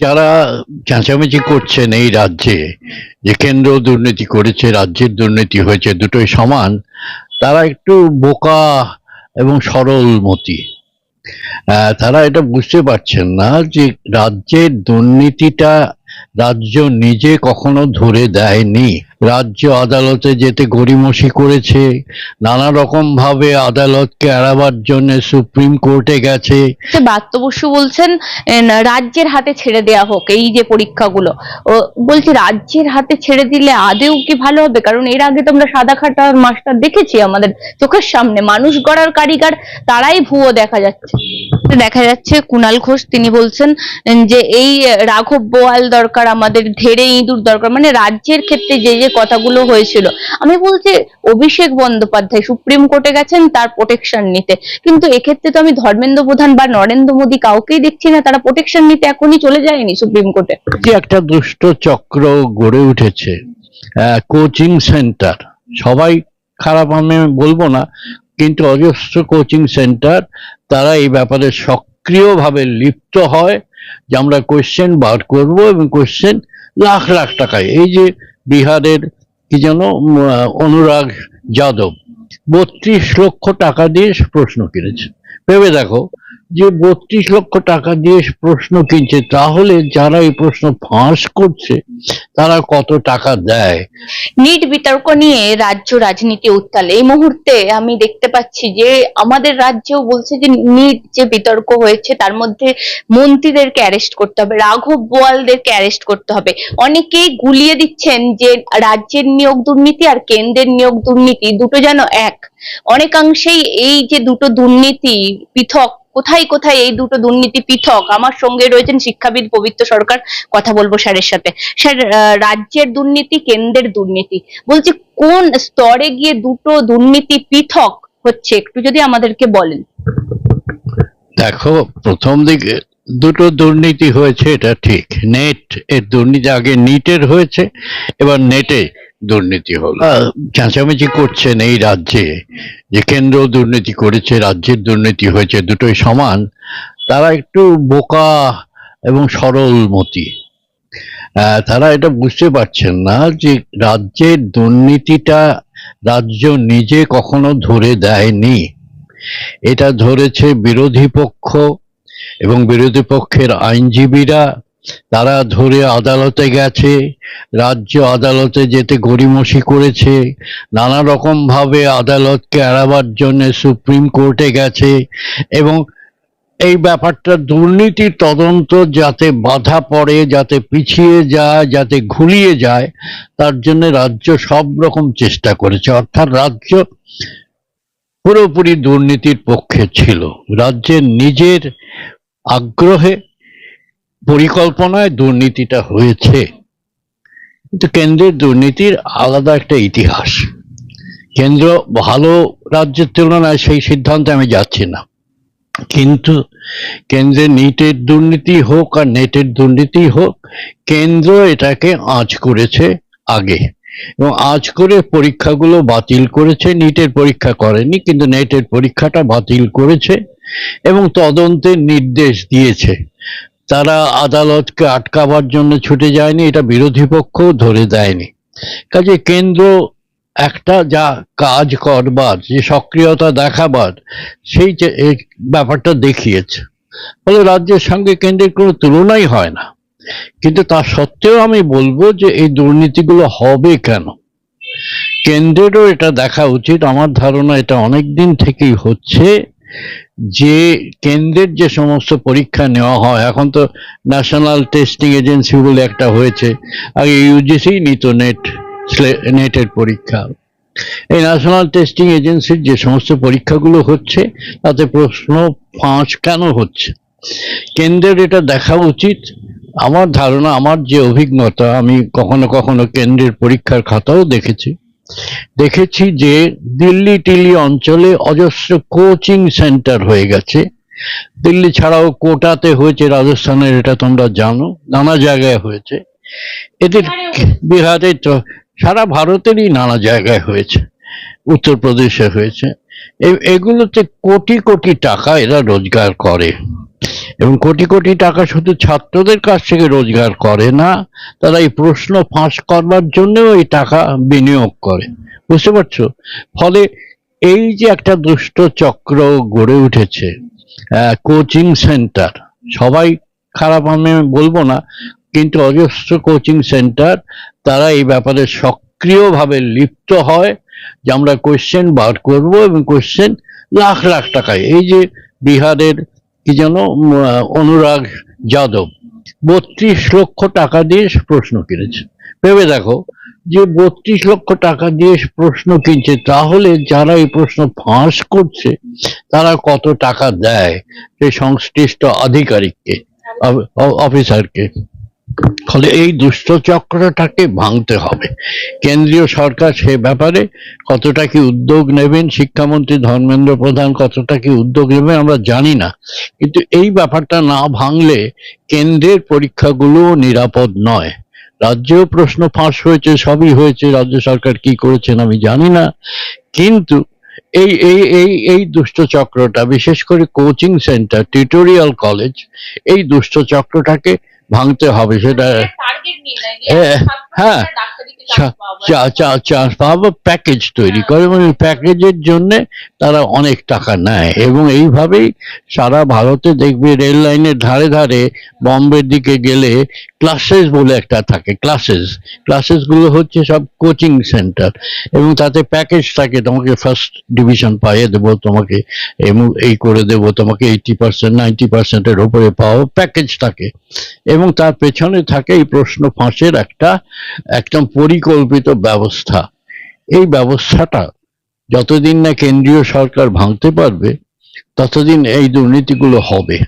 যারা চেঁচামেচি করছেন এই রাজ্যে, যে কেন্দ্র দুর্নীতি করেছে, রাজ্যের দুর্নীতি হয়েছে, দুটোই সমান, তারা একটু বোকা এবং সরল মতি। তারা এটা বুঝতে পারছেন না যে রাজ্যের দুর্নীতিটা রাজ্য নিজে কখনো ধরে দেয়নি। রাজ্য আদালতে যেতে গড়িমসি করেছে নানা রকম ভাবে আদালতকে এড়াবার জন্য সুপ্রিম কোর্টে গেছে। যে বাত্য বসু বলছেন রাজ্যের হাতে ছেড়ে দেয়া হোক, এই যে পরীক্ষাগুলো। বলছে রাজ্যের হাতে ছেড়ে দিলে আদেও কি ভালো হবে? কারণ এর আগে তো আমরা সাদা খাটা মাস্টার দেখেছি আমাদের চোখের সামনে। মানুষ গড়ার কারিগর, তারাই ভুয়ো দেখা যাচ্ছে। দেখা যাচ্ছে কুণাল ঘোষ, তিনি বলছেন, যে এই রাঘব বোয়াল দরকার, আমাদের ধেড়ে ইঁদুর দরকার। মানে রাজ্যের ক্ষেত্রে যে যে কথাগুলো হয়েছিল। আমি বলছি, অভিষেক বন্দ্যোপাধ্যায় সুপ্রিম কোর্টে গেছেন, তার প্রোটেকশন নিতে। কিন্তু এক্ষেত্রে তো আমি ধর্মেন্দ্র প্রধান বা নরেন্দ্র মোদী কাউকেই দেখছি না, তারা প্রোটেকশন নিতে এখনই চলে যায়নি সুপ্রিম কোর্টে। যে একটা দুষ্ট চক্র গড়ে উঠেছে কোচিং সেন্টার সবাই খারাপ, আমি বলব না, কিন্তু অজস্র কোচিং সেন্টার তারা এই ব্যাপারে সক্রিয়ভাবে লিপ্ত হয় যে আমরা কোয়েশ্চেন বার করব এবং কোয়েশ্চেন লাখ লাখ টাকায়। এই যে বিহারের কি যেন অনুরাগ যাদব। বত্রিশ লক্ষ টাকা দিয়ে প্রশ্ন কিনেছে। ভেবে দেখো যে বত্রিশ লক্ষ টাকা দিয়ে প্রশ্ন কিনছে, তাহলে যারা এই প্রশ্ন ফাঁস করছে, তারা কত টাকা দেয়? নিট বিতর্ক নিয়ে রাজ্য রাজনীতি উত্তাল। এই মুহূর্তে আমি দেখতে পাচ্ছি যে, আমাদের রাজ্যেও বলছে যে, নিট যে বিতর্ক হয়েছে, তার মধ্যে মন্ত্রীদেরকে অ্যারেস্ট করতে হবে, রাঘব বোয়ালদেরকে অ্যারেস্ট করতে হবে। অনেকেই গুলিয়ে দিচ্ছেন যে, রাজ্যের নিয়োগ দুর্নীতি আর কেন্দ্রের নিয়োগ দুর্নীতি, দুটো যেন এক। অনেকাংশেই এই যে দুটো দুর্নীতি, পৃথক কোথায় কোথায় এই দুটো দুর্নীতি পৃথক? আমার সঙ্গে রয়েছেন শিক্ষাবিদ পবিত্র সরকার, কথা বলব স্যারের সাথে। স্যার রাজ্যের দুর্নীতি, কেন্দ্রের দুর্নীতি। বলছি, কোন স্তরে গিয়ে দুটো দুর্নীতি পৃথক হচ্ছে? একটু যদি আমাদেরকে বলেন। দেখো, প্রথম দিকে দুটো দুর্নীতি হয়েছে, এটা ঠিক। নেট, এর দুর্নীতি আগে নিটের হয়েছে, এবার নেটে দুর্নীতি হলো। চেঁচামেচি করছেন এই রাজ্যে যে কেন্দ্র দুর্নীতি করেছে রাজ্যের দুর্নীতি হয়েছে দুটোই সমান তারা একটু বোকা এবং সরল মতি। আহ, তারা এটা বুঝতে পারছেন না যে রাজ্যের দুর্নীতিটা রাজ্য নিজে কখনো ধরে দেয়নি। এটা ধরেছে বিরোধী পক্ষ এবং বিরোধী পক্ষের আইনজীবীরা তারা ধরে আদালতে গেছে, রাজ্য আদালতে যেতে গড়িমসি করেছে, নানা রকম ভাবে আদালতকে এড়াবার জন্য সুপ্রিম কোর্টে গেছে এবং এই ব্যাপারটা দুর্নীতির তদন্ত যাতে বাধা পড়ে, যাতে পিছিয়ে যায়, যাতে ঘুরিয়ে যায়, তার জন্য রাজ্য সব রকম চেষ্টা করেছে। অর্থাৎ রাজ্য পুরোপুরি দুর্নীতির পক্ষে ছিল। রাজ্যের নিজের আগ্রহে পরিকল্পনায় দুর্নীতিটা হয়েছে। কিন্তু কেন্দ্রের দুর্নীতির আলাদা একটা ইতিহাস। কেন্দ্র ভালো রাজ্যের তুলনায় সেই সিদ্ধান্তে আমি যাচ্ছি না। কিন্তু কেন্দ্রের নিটের দুর্নীতি হোক আর নেটের দুর্নীতি হোক, কেন্দ্র এটাকে আঁচ করেছে আগে। এবং আজ করে পরীক্ষাগুলো বাতিল করেছে, নিটের পরীক্ষা করেনি, কিন্তু নেটের পরীক্ষাটা বাতিল করেছে এবং তদন্তের নির্দেশ দিয়েছে। তারা আদালতকে আটকাবার জন্য ছুটে যায়নি, এটা বিরোধী পক্ষও ধরে দেয়নি। কাজে কেন্দ্র একটা যা কাজ করবার, যে সক্রিয়তা দেখাবার, সেই ব্যাপারটা দেখিয়েছে। ফলে রাজ্যের সঙ্গে কেন্দ্রের কোনো তুলনাই হয় না। কিন্তু তা সত্ত্বেও আমি বলব যে এই দুর্নীতিগুলো হবে কেন? কেন্দ্রেরও এটা দেখা উচিত। আমার ধারণা এটা অনেক দিন থেকেই হচ্ছে। যে কেন্দ্রের যে সমস্ত পরীক্ষা নেওয়া হয়, এখন তো ন্যাশনাল টেস্টিং এজেন্সি বলে একটা হয়েছে, আগে ইউজিসি নিত নেট নেটের পরীক্ষা। এই ন্যাশনাল টেস্টিং এজেন্সির যে সমস্ত পরীক্ষাগুলো হচ্ছে, তাতে প্রশ্ন ফাঁস কেন হচ্ছে? কেন্দ্রের এটা দেখা উচিত। আমার ধারণা, আমার যে অভিজ্ঞতা, আমি কখনো কখনো কেন্দ্রের পরীক্ষার খাতাও দেখেছি। দেখেছি যে দিল্লি টিলি অঞ্চলে অজস্র কোচিং সেন্টার হয়ে গেছে। দিল্লি ছাড়াও কোটাতে হয়েছে রাজস্থানের এটা তোমরা জানো নানা জায়গায় হয়েছে। এদের বিহারে তো সারা ভারতেরই নানা জায়গায় হয়েছে উত্তরপ্রদেশে হয়েছে। এগুলোতে কোটি কোটি টাকা এরা রোজগার করে। এবং কোটি কোটি টাকা শুধু ছাত্রদের কাছ থেকে রোজগার করে না, তারা এই প্রশ্ন ফাঁস করবার জন্যও এই টাকা বিনিয়োগ করে। বুঝতে পারছ? ফলে এই যে একটা দুষ্ট চক্র গড়ে উঠেছে কোচিং সেন্টার সবাই খারাপ আমি বলব না, কিন্তু অজস্র কোচিং সেন্টার তারা এই ব্যাপারে সক্রিয়ভাবে লিপ্ত হয় যে আমরা কোশ্চেন বার করব এবং কোশ্চেন লাখ লাখ টাকায়, এই যে বিহারের কি যেন অনুরাগ যাদব। বত্রিশ লক্ষ টাকা দিয়ে প্রশ্ন কিনেছে। ভেবে দেখো, যে বত্রিশ লক্ষ টাকা দিয়ে প্রশ্ন কিনছে, তাহলে যারা এই প্রশ্ন ফাঁস করছে, তারা কত টাকা দেয়? সেই সংশ্লিষ্ট আধিকারিককে অফিসারকে। ফলে এই দুষ্ট চক্রটাকে ভাঙতে হবে। কেন্দ্রীয় সরকার সে ব্যাপারে কতটা কি উদ্যোগ নেবেন, শিক্ষামন্ত্রী ধর্মেন্দ্র প্রধান কতটা কি উদ্যোগ নেবেন আমরা জানি না। কিন্তু এই ব্যাপারটা না ভাঙলে কেন্দ্রের পরীক্ষাগুলো নিরাপদ নয়। রাজ্যেও প্রশ্ন ফাঁস হয়েছে, সবই হয়েছে, রাজ্য সরকার কি করেছেন আমি জানি না। কিন্তু এই এই এই এই দুষ্ট চক্রটা, বিশেষ করে কোচিং সেন্টার, টিউটোরিয়াল কলেজ, এই দুষ্ট চক্রটাকে ভাঙতে হবে সেটা হ্যাঁ, হ্যাঁ। চান্স পাওয়া প্যাকেজ তৈরি করে এবং প্যাকেজের জন্য তারা অনেক টাকা নেয়। এবং এইভাবেই সারা ভারতে দেখবে রেল লাইনের ধারে ধারে বম্বের দিকে গেলে ক্লাসেস বলে একটা থাকে ক্লাসেস ক্লাসেসগুলো হচ্ছে সব কোচিং সেন্টার এবং তাতে প্যাকেজ থাকে তোমাকে ফার্স্ট ডিভিশন পাইয়ে দেবো তোমাকে এই করে দেবো তোমাকে এইটি পার্সেন্ট নাইনটি পার্সেন্টের ওপরে পাও প্যাকেজ থাকে। এবং তার পেছনে থাকে এই প্রশ্ন ফাঁসের একটা, একদম পরিকল্পিত ব্যবস্থা। এই ব্যবস্থাটা যতদিন না কেন্দ্রীয় সরকার ভাঙতে পারবে, ততদিন এই দুর্নীতিগুলো হবে।